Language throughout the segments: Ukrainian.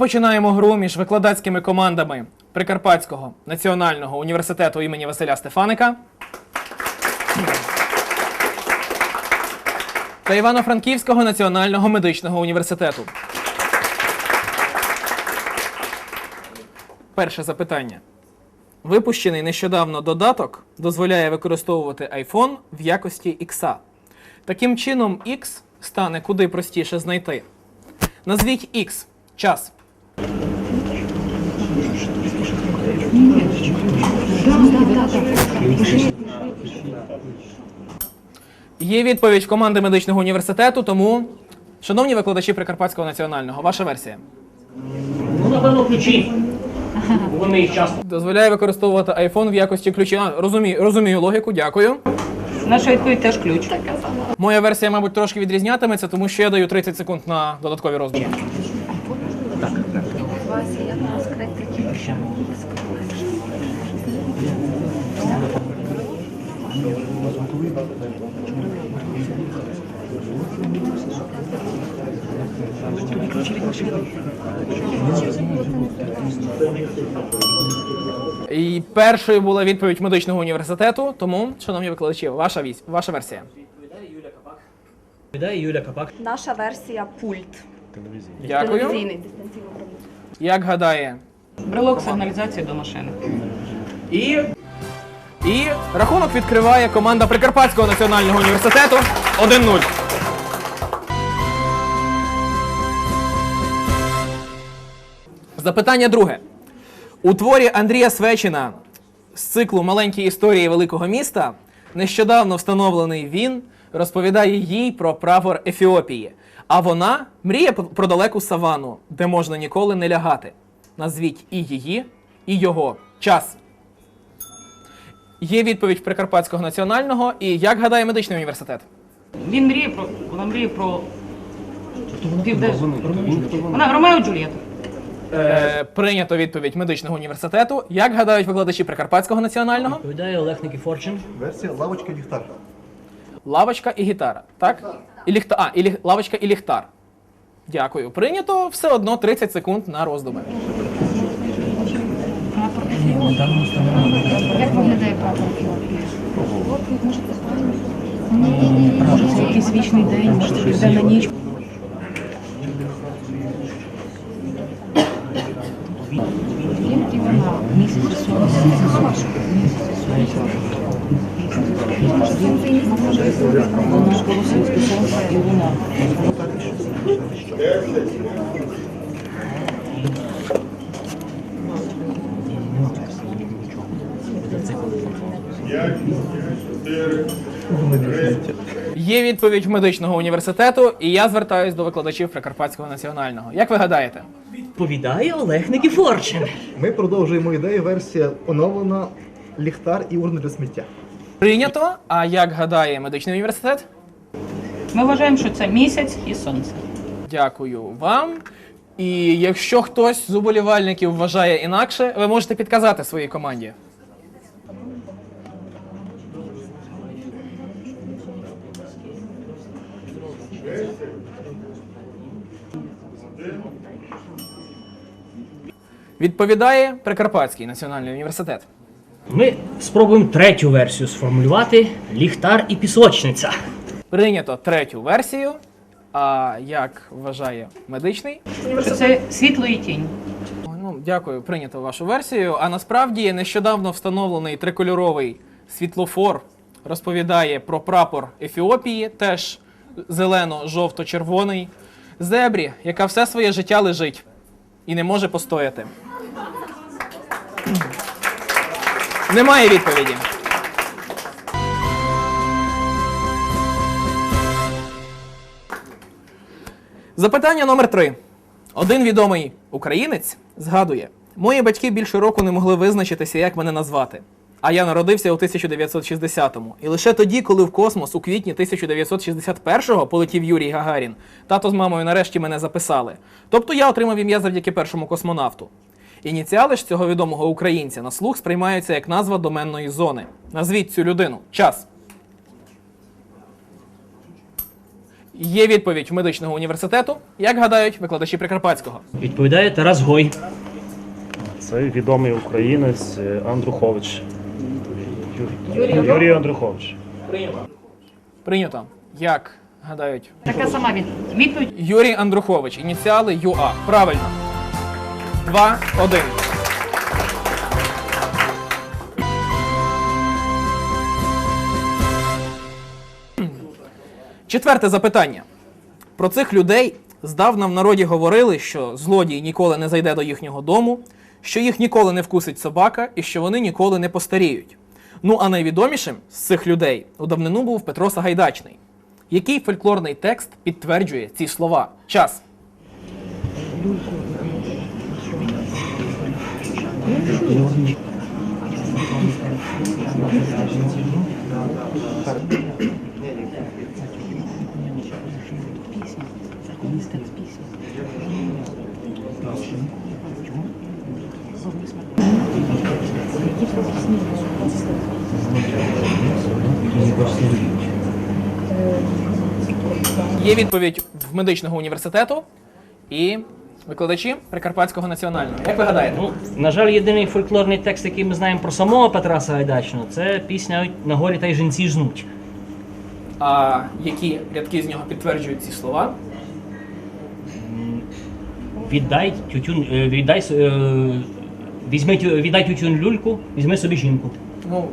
Починаємо гру між викладацькими командами Прикарпатського національного університету імені Василя Стефаника та Івано-Франківського національного медичного університету. Перше запитання. Випущений нещодавно додаток дозволяє використовувати iPhone в якості X. Таким чином, X стане куди простіше знайти. Назвіть X. Час. Є відповідь команди медичного університету, тому, шановні викладачі Прикарпатського національного, ваша версія. Ну, напевно, ключі. Вони їх часто. Дозволяє використовувати iPhone в якості ключі. А, розумію, розумію логіку, дякую. Наша відповідь теж ключ. Моя версія, мабуть, трошки відрізнятиметься, тому що я даю 30 секунд на додаткові роздуми. І першою була відповідь медичного університету, тому, шановні викладачі, ваша вісь, ваша версія. Відповідає Юля Капак. Наша версія пульт. Дякую. Телевізійний дистанційно. Як гадає Брелок сигналізації до машини. І. І рахунок відкриває команда Прикарпатського національного університету 1-0. Запитання друге. У творі Андрія Свечина з циклу Маленькі історії великого міста нещодавно встановлений він розповідає їй про прапор Ефіопії. А вона мріє про далеку савану, де можна ніколи не лягати. Назвіть і її, і його. Час. Є відповідь Прикарпатського національного. І як гадає медичний університет? Він мріє про. Вона мріє про. Півдеш... Вона Ромео і Джульєта. Е, прийнято відповідь медичного університету. Як гадають викладачі Прикарпатського національного? Відповідає Олег Никіфорчин. Версія лавочка ліхтар. Лавочка і гітара. Так? І ліхта... А, і ліх... лавочка і ліхтар. Дякую. Прийнято все одно 30 секунд на роздуми. Як виглядає Ефіопії? Ні, може це якийсь вічний день, може це південна ніч. Є відповідь медичного університету, і я звертаюсь до викладачів Прикарпатського національного. Як ви гадаєте? Відповідає Олег Никіфорчин. Ми продовжуємо ідею. Версія оновлена ліхтар і урна для сміття. Прийнято. А як гадає медичний університет? Ми вважаємо, що це місяць і сонце. Дякую вам. І якщо хтось з уболівальників вважає інакше, ви можете підказати своїй команді. Відповідає Прикарпатський національний університет. Ми спробуємо третю версію сформулювати ліхтар і пісочниця. Прийнято третю версію. А як вважає медичний? Що це світло і тінь. Ну, дякую, прийнято вашу версію. А насправді нещодавно встановлений трикольоровий світлофор розповідає про прапор Ефіопії, теж зелено-жовто-червоний, зебрі, яка все своє життя лежить і не може постояти. Немає відповіді. Запитання номер три. Один відомий українець згадує: мої батьки більше року не могли визначитися, як мене назвати. А я народився у 1960-му. І лише тоді, коли в космос у квітні 1961-го полетів Юрій Гагарін, тато з мамою нарешті мене записали. Тобто я отримав ім'я завдяки першому космонавту. Ініціали ж цього відомого українця на слух сприймаються як назва доменної зони. Назвіть цю людину. Час. Є відповідь медичного університету. Як гадають викладачі Прикарпатського? Відповідає Тарас Гой. Це відомий українець е, Андрухович. Юрій, Юрій Андрухович. Прийнято. Прийнято. Як гадають? Така сама відповідь. Юрій Андрухович, ініціали ЮА. Правильно. 2-1. Четверте запитання. Про цих людей здавна в народі говорили, що злодій ніколи не зайде до їхнього дому, що їх ніколи не вкусить собака і що вони ніколи не постаріють. Ну а найвідомішим з цих людей у давнину був Петро Сагайдачний. Який фольклорний текст підтверджує ці слова? Час. Є відповідь в медичного університету і викладачі Прикарпатського національного. Як ви гадаєте? Ну, на жаль, єдиний фольклорний текст, який ми знаємо про самого Петра Сагайдачного, це пісня на горі та й жінці жнуть. А які рядки з нього підтверджують ці слова? Віддай тютюн, е, віддай, с- е, візьми, тю- віддай тютюн люльку, візьми собі жінку. Ну,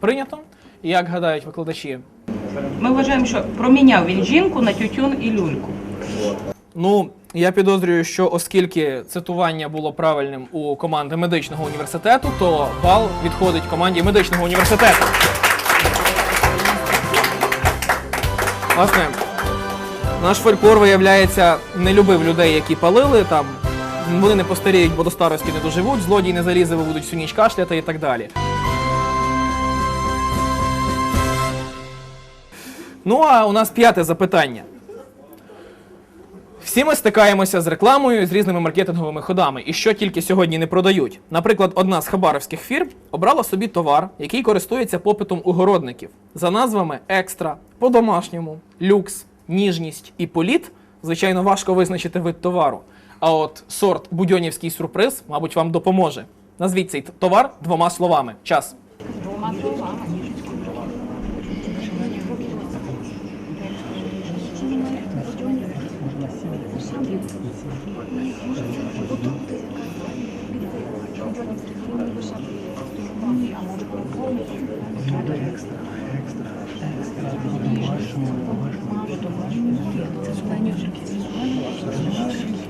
прийнято. Як гадають викладачі? Ми вважаємо, що проміняв він жінку на тютюн і люльку. Ну, я підозрюю, що оскільки цитування було правильним у команди медичного університету, то бал відходить команді медичного університету. Власне, наш фольклор, виявляється, не любив людей, які палили там. Вони не постаріють, бо до старості не доживуть, злодії не залізе, будуть всю ніч кашляти і так далі. Ну а у нас п'яте запитання. Всі ми стикаємося з рекламою, з різними маркетинговими ходами, і що тільки сьогодні не продають. Наприклад, одна з хабаровських фірм обрала собі товар, який користується попитом у городників за назвами екстра, по-домашньому, люкс, ніжність і політ. Звичайно, важко визначити вид товару. А от сорт будьонівський сюрприз, мабуть, вам допоможе. Назвіть цей товар двома словами. Час. Двома словами. Двома. Лис, лиса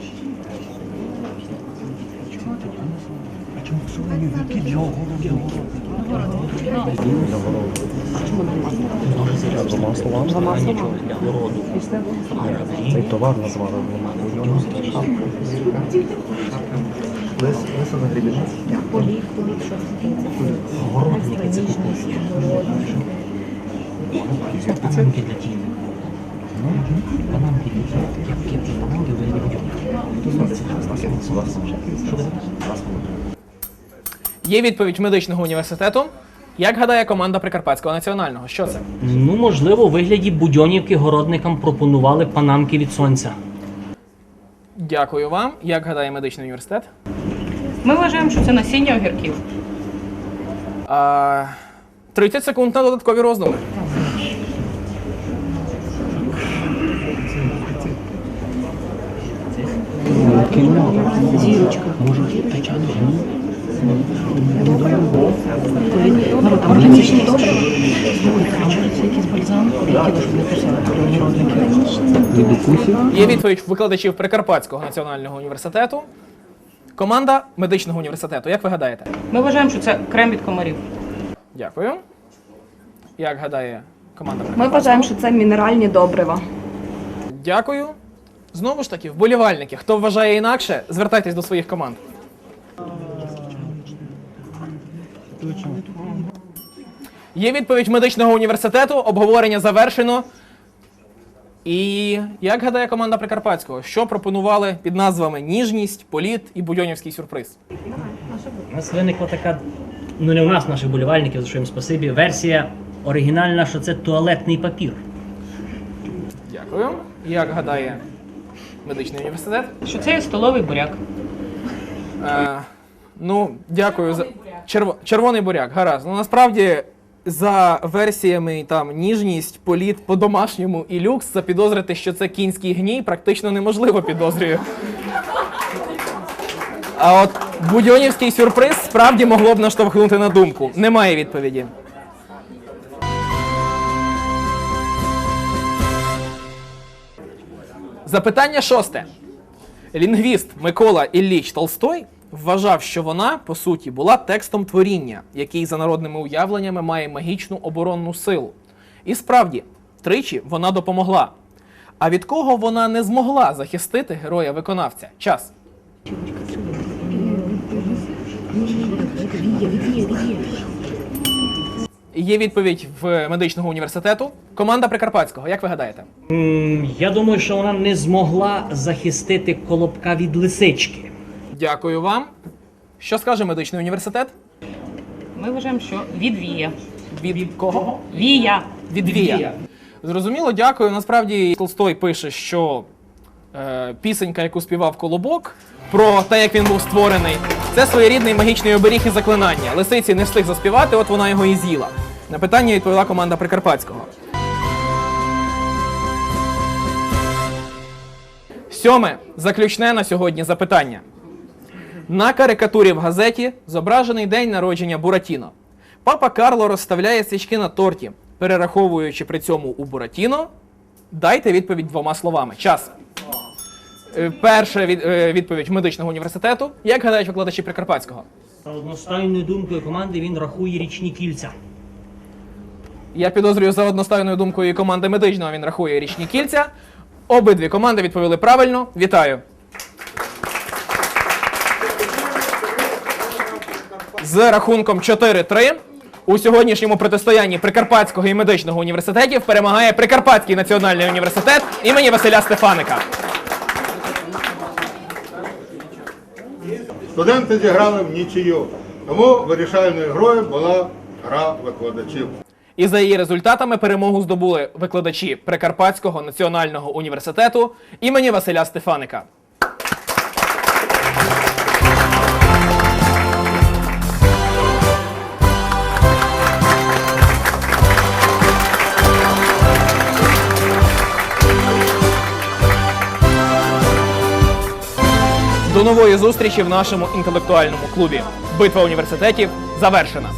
на грібінець. Політ, політ, що це Екстра, ніжність, городність. Бананки для тіла. Бананки для тіла. Кепки, бананки ви не Є відповідь медичного університету. Як гадає команда Прикарпатського національного? Що це? Ну, можливо, у вигляді будьонівки городникам пропонували панамки від сонця. Дякую вам. Як гадає медичний університет? Ми вважаємо, що це насіння огірків. А, 30 секунд на додаткові роздуми. Зірочка. Народ, а може не добре? Дуже не писали? Є відповідь викладачів Прикарпатського національного університету. Команда медичного університету. Як ви гадаєте? Ми вважаємо, що це крем від комарів. Дякую. Як гадає команда Ми вважаємо, що це мінеральні добрива. Дякую. Знову ж таки, вболівальники. Хто вважає інакше, звертайтесь до своїх команд. Є відповідь медичного університету. Обговорення завершено. І як гадає команда Прикарпатського, що пропонували під назвами Ніжність, Політ і Будьонівський сюрприз? У нас виникла така, ну не у нас, наших болівальників, за що їм спасибі, версія оригінальна, що це туалетний папір. Дякую. Дякую. Як гадає медичний університет? Що це є столовий буряк. Е, ну, дякую за Черво... червоний буряк. Гаразд. Ну насправді. За версіями там ніжність, політ по-домашньому і люкс запідозрити, що це кінський гній, практично неможливо підозрюю. А от будьонівський сюрприз справді могло б наштовхнути на думку. Немає відповіді. Запитання шосте. Лінгвіст Микола Ілліч Толстой вважав, що вона, по суті, була текстом творіння, який за народними уявленнями має магічну оборонну силу. І справді, тричі вона допомогла. А від кого вона не змогла захистити героя-виконавця? Час. Є відповідь в медичного університету. Команда Прикарпатського. Як ви гадаєте? М, Я думаю, що вона не змогла захистити колобка від лисички. Дякую вам. Що скаже медичний університет? Ми вважаємо, що від вія. Від кого? Вія. Від Вія. Зрозуміло, дякую. Насправді Толстой пише, що е, пісенька, яку співав Колобок, про те, як він був створений, це своєрідний магічний оберіг і заклинання. Лисиці не встиг заспівати, от вона його і з'їла. На питання відповіла команда Прикарпатського. Сьоме заключне на сьогодні запитання. На карикатурі в газеті зображений день народження Буратіно. Папа Карло розставляє свічки на торті, перераховуючи при цьому у Буратіно. Дайте відповідь двома словами. Час. Е, Перша від, е, відповідь медичного університету. Як гадають викладачі Прикарпатського? За одностайною думкою команди він рахує річні кільця. Я підозрюю за одностайною думкою і команди медичного він рахує річні кільця. Обидві команди відповіли правильно. Вітаю. З рахунком 4-3 у сьогоднішньому протистоянні Прикарпатського і медичного університетів перемагає Прикарпатський національний університет імені Василя Стефаника. Студенти зіграли в нічию. Тому вирішальною грою була гра викладачів. І за її результатами перемогу здобули викладачі Прикарпатського національного університету імені Василя Стефаника. Нової зустрічі в нашому інтелектуальному клубі. Битва університетів завершена.